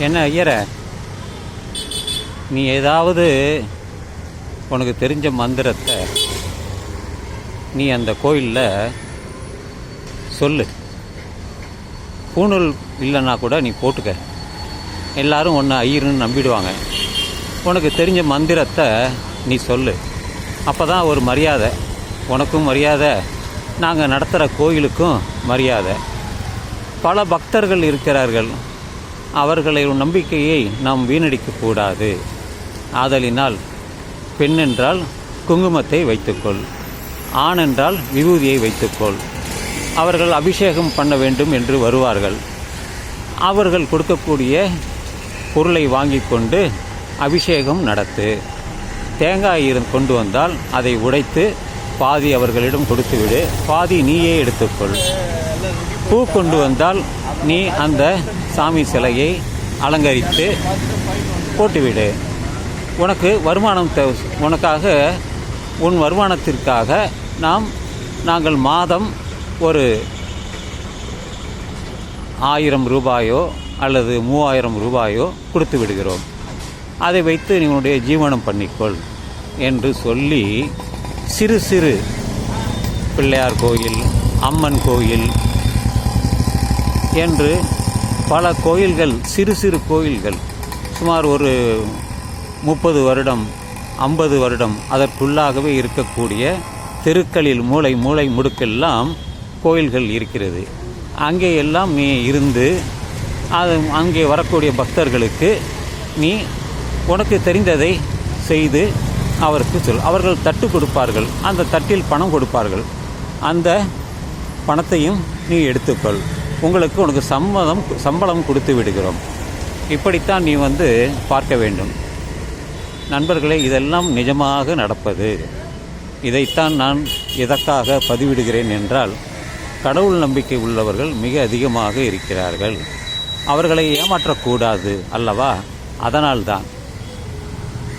என்ன ஐயர? நீ ஏதாவது உனக்கு தெரிஞ்ச மந்திரத்தை நீ அந்த கோயிலில் சொல்லு. பூணூல் இல்லைன்னா கூட நீ போட்டுக்க. எல்லாரும் ஒன்று ஐயருன்னு நம்பிடுவாங்க. உனக்கு தெரிஞ்ச மந்திரத்தை நீ சொல்லு. அப்போ தான் ஒரு மரியாதை. உனக்கும் மரியாதை. நாங்கள் நடத்துகிற கோயிலுக்கும் மரியாதை. பல பக்தர்கள் இருக்கிறார்கள். அவர்களை நம்பிக்கையை நாம் வீணடிக்கக்கூடாது ஆதலினால் பெண்ணென்றால் குங்குமத்தை வைத்துக்கொள் ஆணென்றால் விபூதியை வைத்துக்கொள். அவர்கள் அபிஷேகம் பண்ண வேண்டும் என்று வருவார்கள். அவர்கள் கொடுக்கக்கூடிய பொருளை வாங்கி கொண்டு அபிஷேகம் நடத்து. தேங்காய் இரு கொண்டு வந்தால் அதை உடைத்து பாதி அவர்களிடம் கொடுத்துவிடு பாதி நீயே எடுத்துக்கொள். பூ கொண்டு வந்தால் நீ அந்த சாமி சிலையை அலங்கரித்து போட்டுவிடு. உனக்கு வருமானம் தே உனக்காக உன் வருமானத்திற்காக நாம் நாங்கள் மாதம் ஒரு ஆயிரம் ரூபாயோ அல்லது மூவாயிரம் ரூபாயோ கொடுத்து விடுகிறோம். அதை வைத்து நீ உன்னுடைய ஜீவனம் பண்ணிக்கொள் என்று சொல்லி சிறு சிறு பிள்ளையார் கோயில் அம்மன் கோயில் என்று பல கோயில்கள் சிறு சிறு கோயில்கள் சுமார் ஒரு முப்பது வருடம் ஐம்பது வருடம் அதற்குள்ளாகவே இருக்கக்கூடிய தெருக்களில் மூளை மூளை முடுக்கெல்லாம் கோயில்கள் இருக்கிறது. அங்கே எல்லாம் நீ இருந்து அது அங்கே வரக்கூடிய பக்தர்களுக்கு நீ உனக்கு தெரிந்ததை செய்து அவருக்கு சொல். அவர்கள் தட்டு கொடுப்பார்கள். அந்த தட்டில் பணம் கொடுப்பார்கள். அந்த பணத்தையும் நீ எடுத்துக்கொள். உங்களுக்கு உனக்கு சம்மதம் சம்பளம் கொடுத்து விடுகிறோம். இப்படித்தான் நீ வந்து பார்க்க வேண்டும். நண்பர்களே இதெல்லாம் நிஜமாக நடப்பது. இதைத்தான் நான் எதற்காக பதிவிடுகிறேன் என்றால் கடவுள் நம்பிக்கை உள்ளவர்கள் மிக அதிகமாக இருக்கிறார்கள். அவர்களை ஏமாற்றக்கூடாது அல்லவா? அதனால்தான்.